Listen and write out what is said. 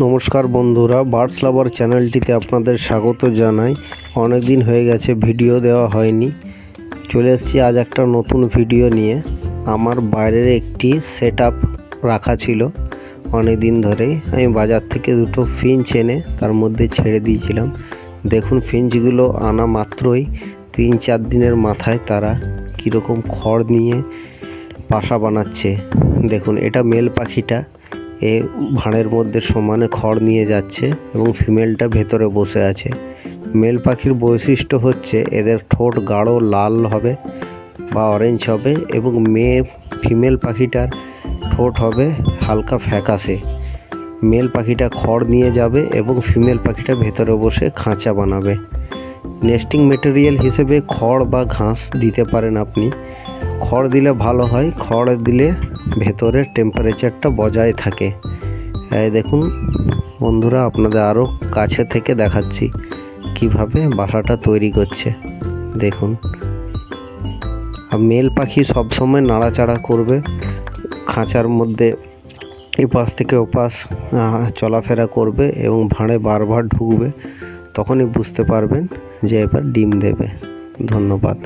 নমস্কার বন্ধুরা বার্ডস লাভার চ্যানেলটিতে আপনাদের স্বাগত জানাই। অনেক দিন হয়ে গেছে, ভিডিও দেওয়া হয়নি। চলে এসেছি আজ একটা নতুন ভিডিও নিয়ে। আমার বাইরের একটি সেট রাখা ছিল অনেক দিন ধরেই। আমি বাজার থেকে দুটো ফিঞ্চ এনে তার মধ্যে ছেড়ে দিয়েছিলাম। দেখুন ফিঞ্চগুলো আনা মাত্রই তিন চার দিনের মাথায় তারা কীরকম খড় নিয়ে বাসা বানাচ্ছে। দেখুন, এটা মেল পাখিটা। এ ভাঁড়ের মধ্যে সমানে খড় নিয়ে যাচ্ছে এবং ফিমেলটা ভেতরে বসে আছে। মেল পাখির বৈশিষ্ট্য হচ্ছে এদের ঠোঁট গাঢ় লাল হবে বা অরেঞ্জ হবে এবং মেয়ে ফিমেল পাখিটার ঠোঁট হবে হালকা ফ্যাকাশে। মেল পাখিটা খড় নিয়ে যাবে এবং ফিমেল পাখিটা ভেতরে বসে খাঁচা বানাবে। নেস্টিং মেটেরিয়াল হিসেবে খড় বা ঘাস দিতে পারেন আপনি। খড় দিলে ভালো হয়, খড় দিলে ভেতরের টেম্পারেচারটা বজায় থাকে। এই দেখুন, বন্ধুরা, আপনাদের আরও কাছে থেকে দেখাচ্ছি কীভাবে বাসাটা তৈরি করছে। দেখুন মেল পাখি সবসময় নাড়াচাড়া করবে, খাঁচার মধ্যে এপাশ থেকে ওপাশ চলাফেরা করবে এবং ভাঁড়ে বারবার ঢুকবে, তখনই বুঝতে পারবেন যে এবার ডিম দেবে। ধন্যবাদ।